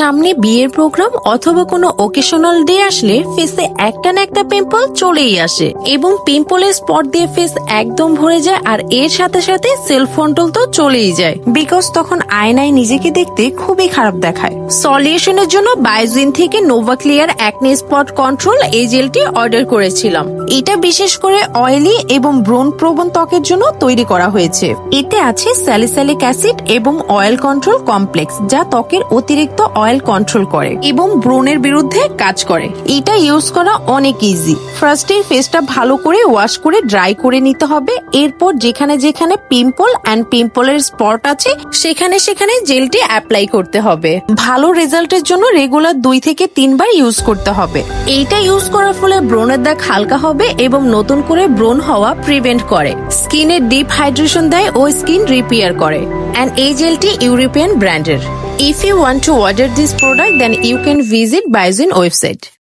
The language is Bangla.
সামনে বিয়ের প্রোগ্রাম অথবা কোনো ওকেশনাল ডে আসলে ফেসে একটা না একটা পিম্পল চলেই আসে এবং পিম্পলের স্পট দিয়ে ফেস একদম ভরে যায় আর এর সাথে সাথে সেলফ কন্ট্রোল তো চলেই যায়। বিকজ তখন আয়নায় নিজেকে দেখতে খুবই খারাপ দেখায়। সলিউশনের জন্য বাইজিন থেকে Nova clear acne spot control এই জেলটি অর্ডার করেছিলাম। এটা বিশেষ করে অয়েলি এবং ব্রণ প্রবণ ত্বকের জন্য তৈরি করা হয়েছে। এতে আছে স্যালিসালিক অ্যাসিড এবং অয়েল কন্ট্রোল কমপ্লেক্স যা ত্বকের অতিরিক্ত অয়েল কন্ট্রোল করে এবং ব্রণের বিরুদ্ধে কাজ করে। এটা ইউজ করা অনেক ইজি ফার্স্টে ফেসটা ভালো করে ওয়াশ করে ড্রাই করে নিতে হবে। এরপর যেখানে যেখানে পিম্পল অ্যান্ড পিম্পলের স্পট আছে, সেখানে সেখানে জেলটি অ্যাপ্লাই করতে হবে। ভালো রেজাল্টের জন্য রেগুলার দুই থেকে তিনবার ইউজ করতে হবে। এইটা ইউজ করার ফলে ব্রণের দাগ হালকা হবে এবং নতুন করে ব্রণ হওয়া প্রিভেন্ট করে। স্কিনে ডিপ হাইড্রেশন দেয় ও স্কিন রিপেয়ার করে। অ্যান্ড এই জেলটি ইউরোপিয়ান ব্র্যান্ডের if you want to order this product then you can visit বাইজিন website